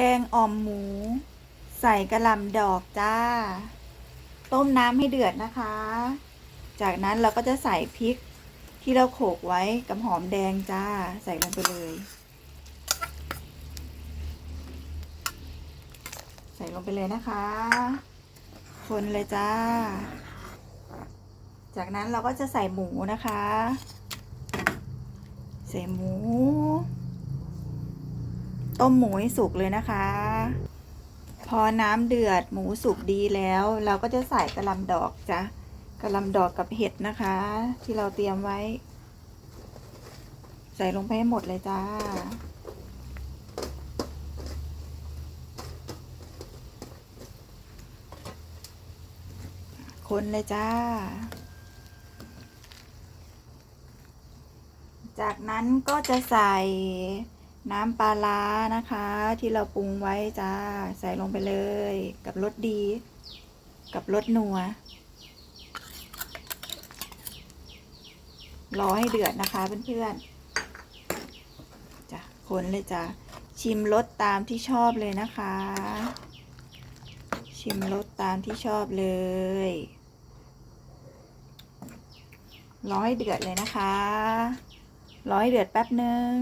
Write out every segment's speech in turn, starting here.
แกงอ่อมหมู ใส่กระหล่ำดอกจ้า ต้มน้ำให้เดือดนะคะ จากนั้นเราก็จะใส่พริกที่เราโขกไว้กับหอมแดงจ้า ใส่ลงไปเลย ใส่ลงไปเลยนะคะ คนเลยจ้า จากนั้นเราก็จะใส่หมูนะคะ ใส่หมู ต้มหมูให้สุกเลยนะคะ พอน้ำเดือดหมูสุกดีแล้ว เราก็จะใส่กระลำดอกจ้ะกระลำดอกกับเห็ดนะคะ ที่เราเตรียมไว้ ใส่ลงไปให้หมดเลยจ้าคนเลยจ้า จากนั้นก็จะใส่ น้ำปลาร้านะคะ ที่เราปรุงไว้จ้า ใส่ลงไปเลย กับรสดี กับรสนัว รอให้เดือดนะคะเพื่อนๆจ้ะคนเลยจ้ะชิมรสตามที่ชอบเลยนะคะ ชิมรสตามที่ชอบเลยรอให้เดือดเลยนะคะ รอให้เดือดแป๊บหนึ่ง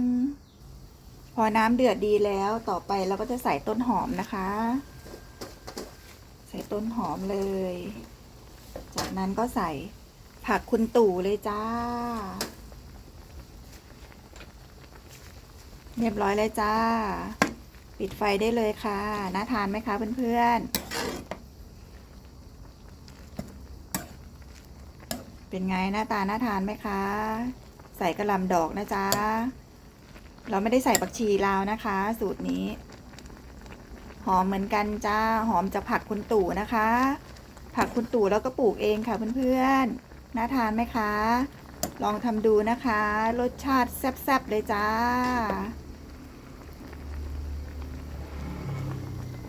พอน้ำเดือดดีแล้วต่อไปเราก็จะใส่ต้นหอมนะคะ ใส่ต้นหอมเลย จากนั้นก็ใส่ผักคุณตู่เลยจ้า เรียบร้อยเลยจ้า ปิดไฟได้เลยค่ะน่าทานไหมคะเพื่อนๆ เป็นไงหน้าตาน่าทานไหมคะ ใส่กระหลำดอกนะจ๊ะ เราไม่ได้ใส่ผักชีลาวนะคะ สูตรนี้ หอมเหมือนกันจ้า หอมจากผักคุณตู่นะคะ ผักคุณตู่เราก็ปลูกเองค่ะเพื่อนๆ น่าทานไหมคะ ลองทำดูนะคะ รสชาติแซ่บๆเลยจ้า